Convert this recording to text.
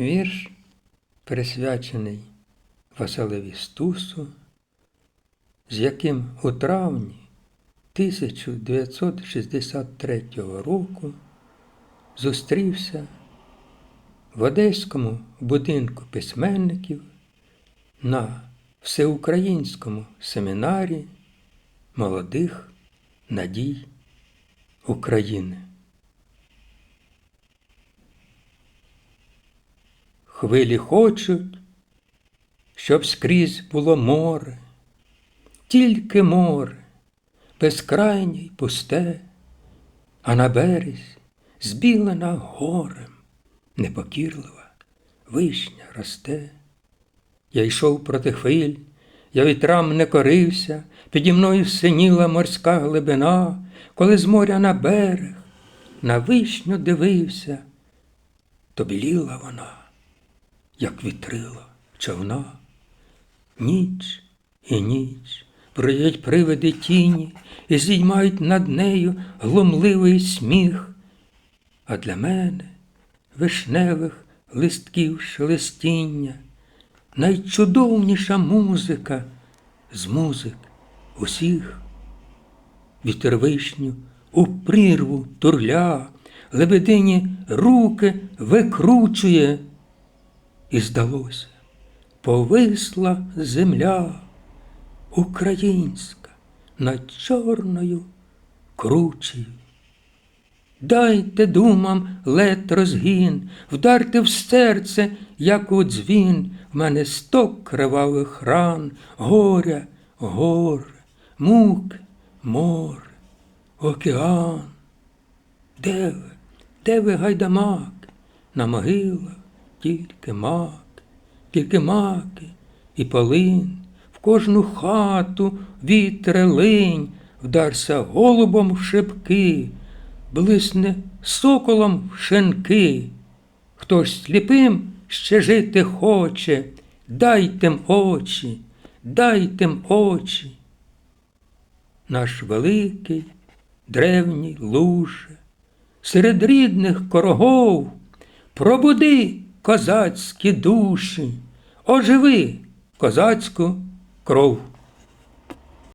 Вірш присвячений Василеві Стусу, з яким у травні 1963 року зустрівся в Одеському будинку письменників на всеукраїнському семінарі молодих надій України. Хвилі хочуть, щоб скрізь було море, тільки море, безкрайнє й пусте, а на березі збілена горем, непокірлива вишня росте. Я йшов проти хвиль, я вітрам не корився, піді мною синіла морська глибина, коли з моря на берег на вишню дивився, то біліла вона, як вітрила човна. Ніч і ніч проїдять привиди тіні і зіймають над нею глумливий сміх. А для мене вишневих листків шелестіння найчудовніша музика з музик усіх. Вітер вишню у прірву турля, лебедині руки викручує, і здалося, повисла земля українська над чорною кручею. Дайте думам лед розгін, вдарте в серце, як у дзвін, в мене сто кривавих ран, горя, горе, муки, море, океан. Де ви, де ви гайдамак? На могилах тільки мак, тільки маки і полин, в кожну хату вітре линь, вдарся голубом в шипки, блисне соколом в шинки. Хтось сліпим ще жити хоче, дайте-м очі, дайте-м очі. Наш великий древній луже, серед рідних корогов, пробуди козацькі душі, оживи козацьку кров.